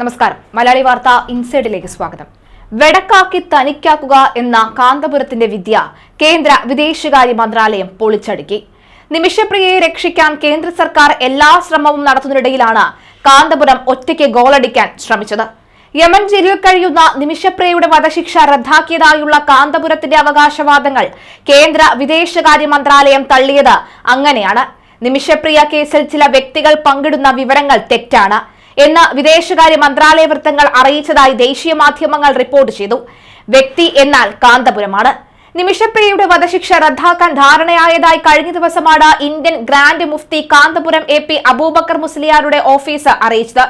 നമസ്കാരം. മലയാളി വാർത്ത ഇൻസൈഡിലേക്ക് സ്വാഗതം. വെടക്കാക്കി തനിക്കാക്കുക എന്ന കാന്തപുരത്തിന്റെ വിദ്യ കേന്ദ്ര വിദേശകാര്യ മന്ത്രാലയം പൊളിച്ചടുക്കി. നിമിഷപ്രിയയെ രക്ഷിക്കാൻ കേന്ദ്ര സർക്കാർ എല്ലാ ശ്രമവും നടത്തുന്നതിനിടയിലാണ് കാന്തപുരം ഒറ്റയ്ക്ക് ഗോളടിക്കാൻ ശ്രമിച്ചത്. യമൻ ജയിലിൽ കഴിയുന്ന നിമിഷപ്രിയയുടെ വധശിക്ഷ റദ്ദാക്കിയതായുള്ള കാന്തപുരത്തിന്റെ അവകാശവാദങ്ങൾ കേന്ദ്ര വിദേശകാര്യ മന്ത്രാലയം തള്ളിയത് അങ്ങനെയാണ്. നിമിഷപ്രിയ കേസിൽ ചില വ്യക്തികൾ പങ്കിടുന്ന വിവരങ്ങൾ തെറ്റാണ്. എന്ന് വിദേശകാര്യ മന്ത്രാലയ വൃത്തങ്ങൾ അറിയിച്ചതായി ദേശീയ മാധ്യമങ്ങൾ റിപ്പോർട്ട് ചെയ്തു. വ്യക്തി എന്നാൽ കാന്തപുരമാണ്. നിമിഷപ്രിയയുടെ വധശിക്ഷ റദ്ദാക്കാൻ ധാരണയായതായി കഴിഞ്ഞ ദിവസമാണ് Indian grand Mufti Kanthapuram A P Aboobacker മുസ്ലിയാരുടെ ഓഫീസ് അറിയിച്ചത്.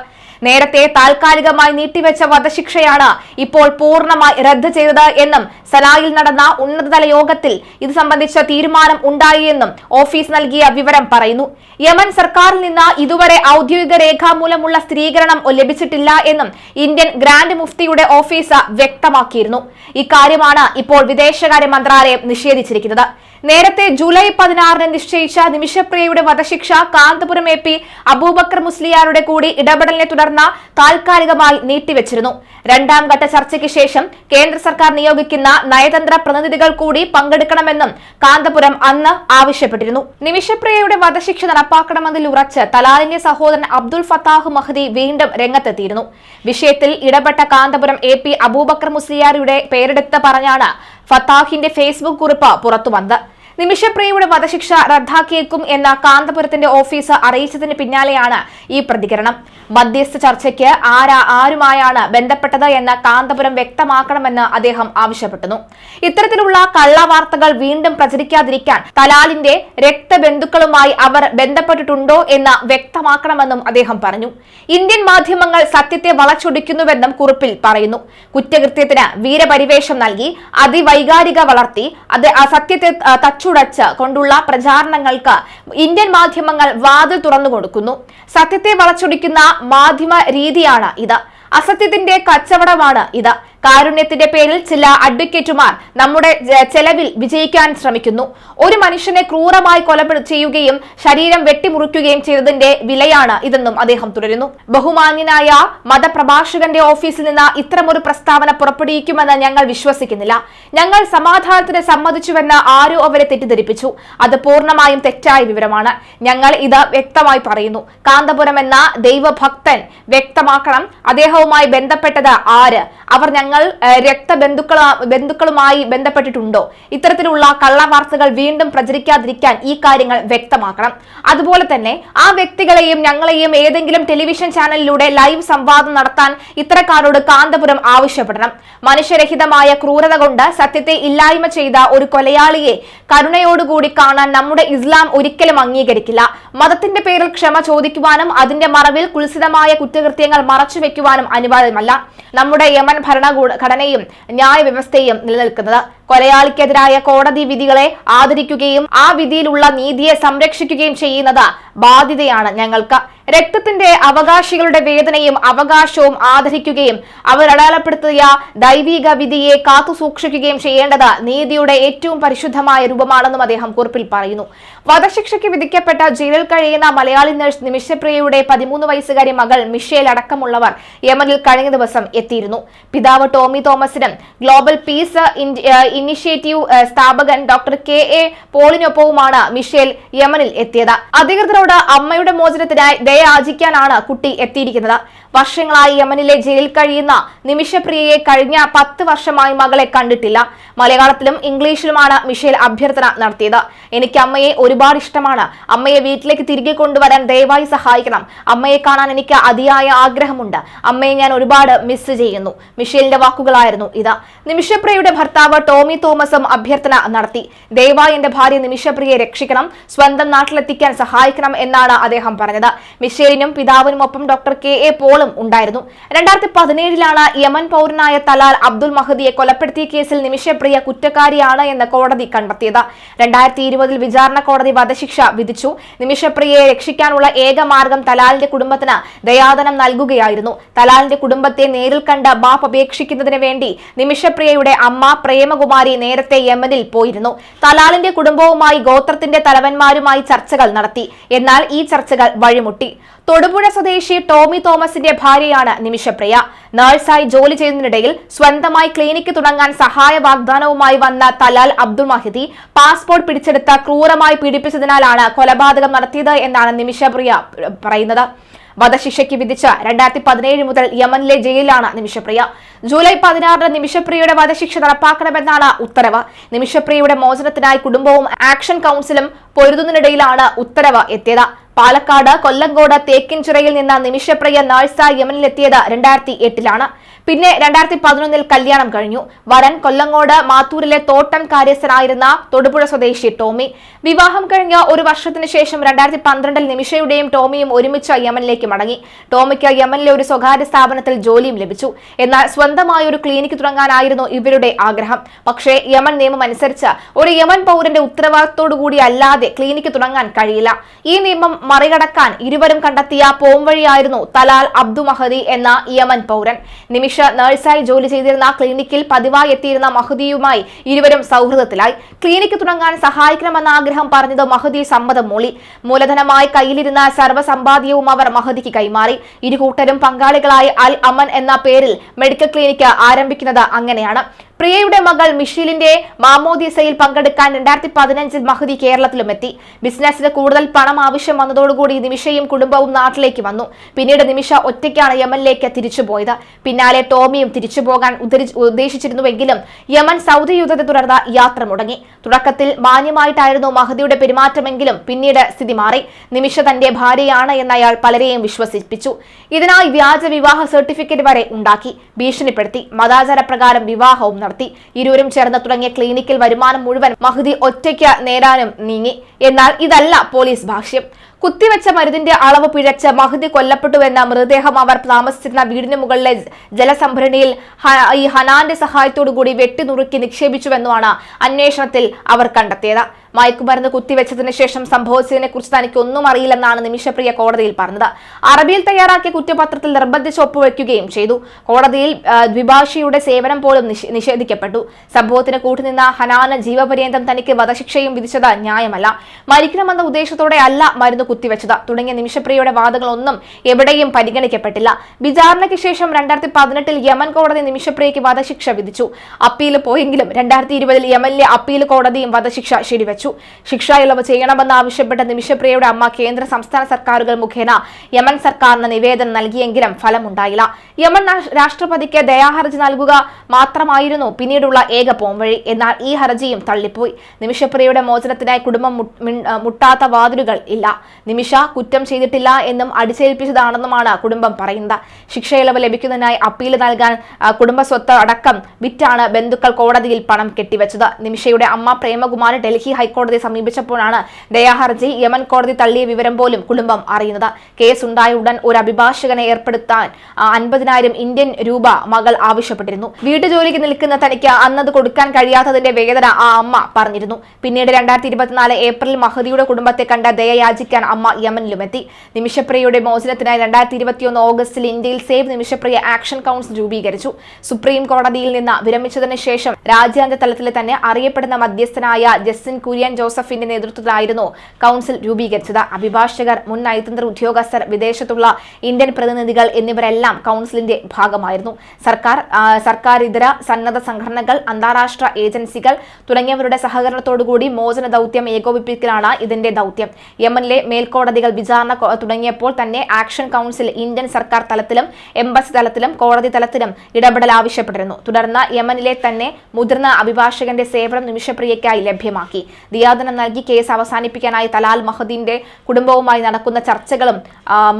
നേരത്തെ താൽക്കാലികമായി നീട്ടിവെച്ച വധശിക്ഷയാണ് ഇപ്പോൾ പൂർണമായി റദ്ദ് ചെയ്തത് എന്നും സലായിൽ നടന്ന ഉന്നതതല യോഗത്തിൽ ഇത് സംബന്ധിച്ച തീരുമാനം ഉണ്ടായി എന്നും ഓഫീസ് നൽകിയ വിവരം പറയുന്നു. യമൻ സർക്കാരിൽ നിന്ന് ഇതുവരെ ഔദ്യോഗിക രേഖാമൂലമുള്ള സ്ഥിരീകരണം ലഭിച്ചിട്ടില്ല എന്നും ഇന്ത്യൻ ഗ്രാൻഡ് മുഫ്തിയുടെ ഓഫീസ് വ്യക്തമാക്കിയിരുന്നു. ഇക്കാര്യമാണ് ഇപ്പോൾ വിദേശകാര്യ മന്ത്രാലയം നിഷേധിച്ചിരിക്കുന്നത്. നേരത്തെ ജൂലൈ പതിനാറിന് നിശ്ചയിച്ച നിമിഷപ്രിയയുടെ വധശിക്ഷ കാന്തപുരം എ പി അബൂബക്കർ മുസ്ലിയാരുടെ കൂടി ഇടപെടലിനെ തുടർന്ന് താൽക്കാലികമായി നീട്ടിവെച്ചിരുന്നു. രണ്ടാം ഘട്ട ചർച്ചയ്ക്ക് ശേഷം കേന്ദ്ര സർക്കാർ നിയോഗിക്കുന്ന നയതന്ത്ര പ്രതിനിധികൾ കൂടി പങ്കെടുക്കണമെന്നും കാന്തപുരം അന്ന് ആവശ്യപ്പെട്ടിരുന്നു. നിമിഷപ്രിയയുടെ വധശിക്ഷ നടപ്പാക്കണമെന്നതിൽ ഉറച്ച് തലാലിന്റെ സഹോദരൻ അബ്ദുൾ ഫത്താഹ് മഹദി വീണ്ടും രംഗത്തെത്തിയിരുന്നു. വിഷയത്തിൽ ഇടപെട്ട കാന്തപുരം എ പി അബൂബക്കർ മുസ്ലിയാരുടെ പേരെടുത്ത് പറഞ്ഞാണ് ഫത്താഹിന്റെ ഫേസ്ബുക്ക് കുറിപ്പ് പുറത്തുവന്നത്. നിമിഷപ്രിയയുടെ വധശിക്ഷ റദ്ദാക്കിയേക്കും എന്ന കാന്തപുരത്തിന്റെ ഓഫീസ് അറിയിച്ചതിന് പിന്നാലെയാണ് ഈ പ്രതികരണം. മധ്യസ്ഥ ചർച്ചയ്ക്ക് ആരാ ആരുമായാണ് ബന്ധപ്പെട്ടത് എന്ന് കാന്തപുരം വ്യക്തമാക്കണമെന്ന് അദ്ദേഹം ആവശ്യപ്പെട്ടു. ഇത്തരത്തിലുള്ള കള്ളവാർത്തകൾ വീണ്ടും പ്രചരിക്കാതിരിക്കാൻ തലാലിന്റെ രക്തബന്ധുക്കളുമായി അവർ ബന്ധപ്പെട്ടിട്ടുണ്ടോ എന്ന് വ്യക്തമാക്കണമെന്നും അദ്ദേഹം പറഞ്ഞു. ഇന്ത്യൻ മാധ്യമങ്ങൾ സത്യത്തെ വളച്ചൊടിക്കുന്നുവെന്നും കുറിപ്പിൽ പറയുന്നു. കുറ്റകൃത്യത്തിന് വീരപരിവേഷം നൽകി അതിവൈകാരിക വളർത്തി അത് അസത്യത്തെ സത്യത്തെ ആ, കൊണ്ടുള്ള പ്രചാരണങ്ങൾക്ക് ഇന്ത്യൻ മാധ്യമങ്ങൾ വാതിൽ തുറന്നു കൊടുക്കുന്നു. സത്യത്തെ വളച്ചൊടിക്കുന്ന മാധ്യമ രീതിയാണ് ഇത്. അസത്യത്തിന്റെ കച്ചവടമാണ് ഇത്. കാരുണ്യത്തിന്റെ പേരിൽ ചില അഡ്വക്കേറ്റുമാർ നമ്മുടെ ചെലവിൽ വിജയിക്കാൻ ശ്രമിക്കുന്നു. ഒരു മനുഷ്യനെ ക്രൂരമായി കൊല ചെയ്യുകയും ശരീരം വെട്ടിമുറിക്കുകയും ചെയ്തതിന്റെ വിലയാണ് ഇതെന്നും അദ്ദേഹം തുടരുന്നു. ബഹുമാന്യനായ മതപ്രഭാഷകന്റെ ഓഫീസിൽ നിന്ന് ഇത്തരമൊരു പ്രസ്താവന പുറപ്പെടുവിക്കുമെന്ന് ഞങ്ങൾ വിശ്വസിക്കുന്നില്ല. ഞങ്ങൾ സമാധാനത്തിന് സമ്മതിച്ചുവെന്ന് ആരോ അവരെ തെറ്റിദ്ധരിപ്പിച്ചു. അത് പൂർണമായും തെറ്റായ വിവരമാണ്. ഞങ്ങൾ ഇത് വ്യക്തമായി പറയുന്നു. കാന്തപുരം എന്ന ദൈവഭക്തൻ വ്യക്തമാക്കണം. അദ്ദേഹവുമായി ബന്ധപ്പെട്ടത് ആര്? അവർ ഞങ്ങൾ ഏഹ്, രക്തബന്ധുക്കൾ ബന്ധുക്കളുമായി ബന്ധപ്പെട്ടിട്ടുണ്ടോ? ഇത്തരത്തിലുള്ള കള്ളവാർത്തകൾ വീണ്ടും പ്രചരിക്കാതിരിക്കാൻ ഈ കാര്യങ്ങൾ വ്യക്തമാക്കണം. അതുപോലെ തന്നെ ആ വ്യക്തികളെയും ഞങ്ങളെയും ഏതെങ്കിലും ടെലിവിഷൻ ചാനലിലൂടെ ലൈവ് സംവാദം നടത്താൻ ഇത്തരക്കാരോട് കാന്തപുരം ആവശ്യപ്പെടണം. മനുഷ്യരഹിതമായ ക്രൂരത കൊണ്ട് സത്യത്തെ ഇല്ലായ്മ ചെയ്ത ഒരു കൊലയാളിയെ കരുണയോടുകൂടി കാണാൻ നമ്മുടെ ഇസ്ലാം ഒരിക്കലും അംഗീകരിക്കില്ല. മതത്തിന്റെ പേരിൽ ക്ഷമ ചോദിക്കുവാനും അതിന്റെ മറവിൽ കുൽസിതമായ കുറ്റകൃത്യങ്ങൾ മറച്ചുവെക്കുവാനും അനിവാര്യമല്ല. നമ്മുടെ യമൻ ഭരണഘടനയും ന്യായവ്യവസ്ഥയും നിലനിൽക്കുന്നത്. കൊലയാളിക്കെതിരായ കോടതി വിധികളെ ആദരിക്കുകയും ആ വിധിയിലുള്ള നീതിയെ സംരക്ഷിക്കുകയും ചെയ്യുന്നത് ബാധ്യതയാണ് ഞങ്ങൾക്ക്. രക്തത്തിന്റെ അവകാശികളുടെ വേദനയും അവകാശവും ആദരിക്കുകയും അവർ അടയാളപ്പെടുത്തിയ ദൈവിക വിധിയെ കാത്തുസൂക്ഷിക്കുകയും ചെയ്യേണ്ടത് നീതിയുടെ ഏറ്റവും പരിശുദ്ധമായ രൂപമാണെന്നും അദ്ദേഹം കുറിപ്പിൽ പറയുന്നു. വധശിക്ഷയ്ക്ക് വിധിക്കപ്പെട്ട ജയിലിൽ കഴിയുന്ന മലയാളി നഴ്സ് നിമിഷപ്രിയയുടെ പതിമൂന്ന് വയസ്സുകാരി മകൾ മിഷേൽ അടക്കമുള്ളവർ യമനിൽ കഴിഞ്ഞ ദിവസം എത്തിയിരുന്നു. പിതാവ് ടോമി തോമസിനും ഗ്ലോബൽ പീസ് ഇനിഷ്യേറ്റീവ് സ്ഥാപകൻ ഡോക്ടർ കെ എ പോളിനൊപ്പവുമാണ് മിഷേൽ യമനിൽ എത്തിയത്. അധികൃതരോട് അമ്മയുടെ മോചനത്തിനായി ദയ ആചിക്കാനാണ് കുട്ടി എത്തിയിരിക്കുന്നത്. വർഷങ്ങളായി യമനിലെ ജയിലിൽ കഴിയുന്ന നിമിഷപ്രിയയെ കഴിഞ്ഞ പത്ത് വർഷമായി മകളെ കണ്ടിട്ടില്ല. മലയാളത്തിലും ഇംഗ്ലീഷിലുമാണ് മിഷേൽ അഭ്യർത്ഥന നടത്തിയത്. എനിക്ക് അമ്മയെ ഒരുപാട് ഇഷ്ടമാണ്. അമ്മയെ വീട്ടിലേക്ക് തിരികെ കൊണ്ടുവരാൻ ദയവായി സഹായിക്കണം. അമ്മയെ കാണാൻ എനിക്ക് അതിയായ ആഗ്രഹമുണ്ട്. അമ്മയെ ഞാൻ ഒരുപാട് മിസ് ചെയ്യുന്നു. മിഷേലിന്റെ വാക്കുകളായിരുന്നു ഇത്. നിമിഷപ്രിയയുടെ ഭർത്താവ് ടോമി തോമസും അഭ്യർത്ഥന നടത്തി. ദയവായി എന്റെ ഭാര്യ നിമിഷപ്രിയയെ രക്ഷിക്കണം. സ്വന്തം നാട്ടിലെത്തിക്കാൻ സഹായിക്കണം എന്നാണ് അദ്ദേഹം പറഞ്ഞത്. മിഷേലിനും പിതാവിനുമൊപ്പം ഡോക്ടർ കെ എ പോളും ഉണ്ടായിരുന്നു. രണ്ടായിരത്തി പതിനേഴിലാണ് യമൻ പൗരനായ തലാൽ അബ്ദുൽ മഹദിയെ കൊലപ്പെടുത്തിയ കേസിൽ നിമിഷപ്രിയ കുറ്റക്കാരിയാണ് എന്ന് കോടതി കണ്ടെത്തിയത്. രണ്ടായിരത്തി ഇരുപതിൽ വിചാരണ കോടതി വധശിക്ഷ വിധിച്ചു. നിമിഷപ്രിയയെ രക്ഷിക്കാനുള്ള ഏക മാർഗം തലാലിന്റെ കുടുംബത്തിന് ദയാദനം നൽകുകയായിരുന്നു. തലാലിന്റെ കുടുംബത്തെ നേരിൽ കണ്ട് മാപ്പ് അപേക്ഷിക്കുന്നതിന് വേണ്ടി നിമിഷപ്രിയയുടെ അമ്മ പ്രേമകുമാരി നേരത്തെ യമനിൽ പോയിരുന്നു. തലാലിന്റെ കുടുംബവുമായി ഗോത്രത്തിന്റെ തലവന്മാരുമായി ചർച്ചകൾ നടത്തി. എന്നാൽ ഈ ചർച്ചകൾ വഴിമുട്ടി. തൊടുപുഴ സ്വദേശി ടോമി തോമസിന്റെ മഹദിയുടെ ഭാര്യയാണ് നിമിഷപ്രിയ. നഴ്സായി ജോലി ചെയ്യുന്നതിനിടയിൽ സ്വന്തമായി ക്ലിനിക്ക് തുടങ്ങാൻ സഹായ വാഗ്ദാനവുമായി വന്ന തലാൽ അബ്ദുൾ മഹിദി പാസ്പോർട്ട് പിടിച്ചെടുത്ത ക്രൂരമായി പീഡിപ്പിച്ചതിനാലാണ് കൊലപാതകം നടത്തിയത് എന്നാണ് നിമിഷപ്രിയ പറയുന്നത്. വധശിക്ഷയ്ക്ക് വിധിച്ച രണ്ടായിരത്തി പതിനേഴ് മുതൽ യമനിലെ ജയിലിലാണ് നിമിഷപ്രിയ. ജൂലൈ പതിനാറിന് നിമിഷപ്രിയയുടെ വധശിക്ഷ നടപ്പാക്കണമെന്നാണ് ഉത്തരവ്. നിമിഷപ്രിയയുടെ മോചനത്തിനായി കുടുംബവും ആക്ഷൻ കൗൺസിലും പൊരുതുന്നതിനിടയിലാണ് ഉത്തരവ് എത്തിയത്. പാലക്കാട് കൊല്ലങ്കോട് തേക്കിൻചിറയിൽ നിന്ന് നിമിഷപ്രിയ നാഴ്സ യമനിലെത്തിയത് രണ്ടായിരത്തി എട്ടിലാണ്. പിന്നെ രണ്ടായിരത്തി പതിനൊന്നിൽ കല്യാണം കഴിഞ്ഞു. വരൻ കൊല്ലങ്ങോട് മാത്തൂരിലെ തോട്ടം കാര്യസ്ഥനായിരുന്ന തൊടുപുഴ സ്വദേശി ടോമി. വിവാഹം കഴിഞ്ഞ ഒരു വർഷത്തിന് ശേഷം രണ്ടായിരത്തി പന്ത്രണ്ടിൽ നിമിഷയുടെയും ടോമിയും ഒരുമിച്ച് യമനിലേക്ക് മടങ്ങി. ടോമിക്ക് യമനിലെ ഒരു സ്വകാര്യ സ്ഥാപനത്തിൽ ജോലിയും ലഭിച്ചു. എന്നാൽ സ്വന്തമായ ഒരു ക്ലിനിക്ക് തുടങ്ങാനായിരുന്നു ഇവരുടെ ആഗ്രഹം. പക്ഷേ യമൻ നിയമം അനുസരിച്ച് ഒരു യമൻ പൗരന്റെ ഉത്തരവാദിത്തോടുകൂടി അല്ലാതെ ക്ലിനിക്ക് തുടങ്ങാൻ കഴിയില്ല. ഈ നിയമം മറികടക്കാൻ ഇരുവരും കണ്ടെത്തിയ പോംവഴിയായിരുന്നു തലാൽ അബ്ദു മഹദി എന്ന യമൻ പൗരൻ. നിമിഷ നഴ്സായി ജോലി ചെയ്തിരുന്ന ക്ലിനിക്കിൽ പതിവായി എത്തിയിരുന്ന മഹദിയുമായി ഇരുവരും സൗഹൃദത്തിലായി. ക്ലിനിക്ക് തുടങ്ങാൻ സഹായിക്കണമെന്ന ആഗ്രഹം പറഞ്ഞത് മഹദി സമ്മതം മൂളി. മൂലധനമായി കയ്യിലിരുന്ന സർവസമ്പാദ്യവും അവർ മഹദിക്ക് കൈമാറി. ഇരു കൂട്ടരും പങ്കാളികളായി അൽ അമൻ എന്ന പേരിൽ മെഡിക്കൽ ക്ലിനിക്ക് ആരംഭിക്കുന്നത് അങ്ങനെയാണ്. പ്രിയയുടെ മകൾ മിഷീലിന്റെ മാമോദീസയിൽ പങ്കെടുക്കാൻ രണ്ടായിരത്തി പതിനഞ്ചിൽ മഹദി കേരളത്തിലും എത്തി ബിസിനസിന് കൂടുതൽ പണം ആവശ്യം വന്നതോടുകൂടി നിമിഷയും കുടുംബവും നാട്ടിലേക്ക് വന്നു. പിന്നീട് നിമിഷ ഒറ്റയ്ക്കാണ് യമനിലേക്ക് തിരിച്ചുപോയത്. പിന്നാലെ ടോമിയും തിരിച്ചു പോകാൻ ഉദ്ദേശിച്ചിരുന്നുവെങ്കിലും യമൻ സൗദി യുദ്ധത്തെ തുടർന്ന് യാത്ര മുടങ്ങി. തുടക്കത്തിൽ മാന്യമായിട്ടായിരുന്നു മഹദിയുടെ പെരുമാറ്റമെങ്കിലും പിന്നീട് സ്ഥിതി മാറി. നിമിഷ തന്റെ ഭാര്യയാണ് എന്ന് അയാൾ പലരെയും വിശ്വസിപ്പിച്ചു. ഇതിനായി വ്യാജ വിവാഹ സർട്ടിഫിക്കറ്റ് വരെ ഉണ്ടാക്കി. ഭീഷണിപ്പെടുത്തി. മതാചാര പ്രകാരം വിവാഹവും നടത്തി. ഇരുവരും ചേർന്ന് തുടങ്ങിയ ക്ലിനിക്കിൽ വരുമാനം മുഴുവൻ മഹദി ഒറ്റയ്ക്ക് നേടാനും നീങ്ങി. എന്നാൽ ഇതല്ല പോലീസ് ഭാഷ്യം. കുത്തിവെച്ച മരുന്നിന്റെ അളവ് പിഴച്ച് മഹദി കൊല്ലപ്പെട്ടുവെന്ന മൃതദേഹം അവർ താമസിച്ചിരുന്ന വീടിന് മുകളിലെ ജലസംഭരണിയിൽ ഈ ഹനാന്റെ സഹായത്തോടുകൂടി വെട്ടിനുറുക്കി നിക്ഷേപിച്ചുവെന്നുമാണ് അന്വേഷണത്തിൽ അവർ കണ്ടെത്തിയത്. മയക്കുമരുന്ന് കുത്തിവെച്ചതിന് ശേഷം സംഭവിച്ചതിനെ കുറിച്ച് തനിക്ക് ഒന്നും അറിയില്ലെന്നാണ് നിമിഷപ്രിയ കോടതിയിൽ പറഞ്ഞത്. അറബിയിൽ തയ്യാറാക്കിയ കുറ്റപത്രത്തിൽ നിർബന്ധിച്ച് ഒപ്പുവെക്കുകയും ചെയ്തു. കോടതിയിൽ ദ്വിഭാഷിയുടെ സേവനം പോലും നിഷേധിക്കപ്പെട്ടു. സംഭവത്തിന് കൂട്ടുനിന്ന ഹനാന ജീവപര്യന്തം തനിക്ക് വധശിക്ഷയും വിധിച്ചത് ന്യായമല്ല. മരിക്കണമെന്ന ഉദ്ദേശത്തോടെ അല്ല മരുന്ന് കുത്തിവെച്ചത്. തുടങ്ങിയ നിമിഷപ്രിയയുടെ വാദങ്ങളൊന്നും എവിടെയും പരിഗണിക്കപ്പെട്ടില്ല. വിചാരണയ്ക്ക് ശേഷം രണ്ടായിരത്തി പതിനെട്ടിൽ യമൻ കോടതി നിമിഷപ്രിയയ്ക്ക് വധശിക്ഷ വിധിച്ചു. അപ്പീൽ പോയെങ്കിലും രണ്ടായിരത്തി ഇരുപതിൽ യമനിലെ അപ്പീൽ കോടതിയും വധശിക്ഷ ശരിവെച്ചു. ശിക്ഷ ഇളവ് ചെയ്യണമെന്ന് ആവശ്യപ്പെട്ട നിമിഷപ്രിയയുടെ അമ്മ കേന്ദ്ര സംസ്ഥാന സർക്കാരുകൾ മുഖേന യമൻ സർക്കാരിന് നിവേദനം നൽകിയെങ്കിലും ഫലമുണ്ടായില്ല. യമൻ രാഷ്ട്രപതിക്ക് ദയാഹർജി നൽകുക മാത്രമായിരുന്നു പിന്നീടുള്ള ഏക പോംവഴി എന്നാൽ ഈ ഹർജിയും തള്ളിപ്പോയി. നിമിഷപ്രിയയുടെ മോചനത്തിനായി കുടുംബം മുട്ടാത്ത വാതിലുകൾ ഇല്ല. നിമിഷ കുറ്റം ചെയ്തിട്ടില്ല എന്നും അടിച്ചേൽപ്പിച്ചതാണെന്നുമാണ് കുടുംബം പറയുന്നത്. ശിക്ഷ ഇളവ് ലഭിക്കുന്നതിനായി അപ്പീൽ നൽകാൻ കുടുംബ സ്വത്ത് അടക്കം വിറ്റാണ് ബന്ധുക്കൾ കോടതിയിൽ പണം കെട്ടിവെച്ചത്. നിമിഷയുടെ അമ്മ പ്രേമകുമാർ ഡൽഹി ഹൈക്കോടതിയെ സമീപിച്ചപ്പോഴാണ് ദയാഹർജി യമൻ കോടതി തള്ളിയ വിവരം പോലും കുടുംബം അറിയുന്നത്. കേസ് ഉണ്ടായ ഉടൻ ഒരു അഭിഭാഷകനെ ഏർപ്പെടുത്താൻ അൻപതിനായിരം ഇന്ത്യൻ രൂപ മകൾ ആവശ്യപ്പെട്ടിരുന്നു. വീട്ടുജോലിക്ക് നിൽക്കുന്ന തനിക്ക് അന്നത് കൊടുക്കാൻ കഴിയാത്തതിന്റെ വേദന ആ അമ്മ പറഞ്ഞിരുന്നു. പിന്നീട് രണ്ടായിരത്തി ഇരുപത്തിനാല് ഏപ്രിൽ മഹദിയുടെ കുടുംബത്തെ കണ്ട ദയ യാചിക്കാൻ അമ്മ യമനിലുമെത്തി നിമിഷപ്രിയയുടെ മോചനത്തിനായി രണ്ടായിരത്തി ഇരുപത്തിയൊന്ന് ഓഗസ്റ്റിൽ ഇന്ത്യയിൽ സേവ് നിമിഷപ്രിയ ആക്ഷൻ കൗൺസിൽ രൂപീകരിച്ചു. സുപ്രീം കോടതിയിൽ നിന്ന് വിരമിച്ചതിന് ശേഷം രാജ്യാന്തര തലത്തിൽ തന്നെ അറിയപ്പെടുന്ന മധ്യസ്ഥനായ ജസ്റ്റിൻ കുര്യൻ ജോസഫിന്റെ നേതൃത്വത്തിലായിരുന്നു കൗൺസിൽ രൂപീകരിച്ചത്. അഭിഭാഷകർ മുൻ നയതന്ത്ര ഉദ്യോഗസ്ഥർ വിദേശത്തുള്ള ഇന്ത്യൻ പ്രതിനിധികൾ എന്നിവരെല്ലാം കൗൺസിലിന്റെ ഭാഗമായിരുന്നു. സർക്കാർ സർക്കാർ ഇതര സന്നദ്ധ സംഘടനകൾ അന്താരാഷ്ട്ര ഏജൻസികൾ തുടങ്ങിയവരുടെ സഹകരണത്തോടുകൂടി മോചന ദൗത്യം ഏകോപിപ്പിക്കലാണ് ഇതിന്റെ ദൗത്യം. യമനിലെ മേൽക്കോടതികൾ വിചാരണ തുടങ്ങിയപ്പോൾ തന്നെ ആക്ഷൻ കൗൺസിൽ ഇന്ത്യൻ സർക്കാർ തലത്തിലും എംബസി തലത്തിലും കോടതി തലത്തിലും ഇടപെടൽ ആവശ്യപ്പെട്ടിരുന്നു. തുടർന്ന് യമനിലെ തന്നെ മുതിർന്ന അഭിഭാഷകന്റെ സേവനം നിമിഷപ്രിയയ്ക്കായി ലഭ്യമാക്കി. ദിയാദനം നൽകി കേസ് അവസാനിപ്പിക്കാനായി തലാൽ മഹദീന്റെ കുടുംബവുമായി നടക്കുന്ന ചർച്ചകളും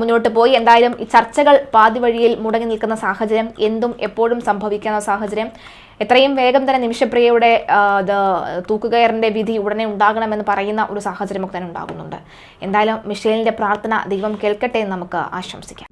മുന്നോട്ട് പോയി. എന്തായാലും ഈ ചർച്ചകൾ പാതിവഴിയിൽ മുടങ്ങി നിൽക്കുന്ന സാഹചര്യം എന്തും എപ്പോഴും സംഭവിക്കുന്ന സാഹചര്യം എത്രയും വേഗം തന്നെ നിമിഷപ്രിയയുടെ തൂക്കുകയറിന്റെ വിധി ഉടനെ ഉണ്ടാകണമെന്ന് പറയുന്ന ഒരു സാഹചര്യമൊക്കെ തന്നെ ഉണ്ടാകുന്നുണ്ട്. എന്തായാലും മിഷേലിന്റെ പ്രാർത്ഥന ദൈവം കേൾക്കട്ടെ എന്ന് നമുക്ക് ആശംസിക്കാം.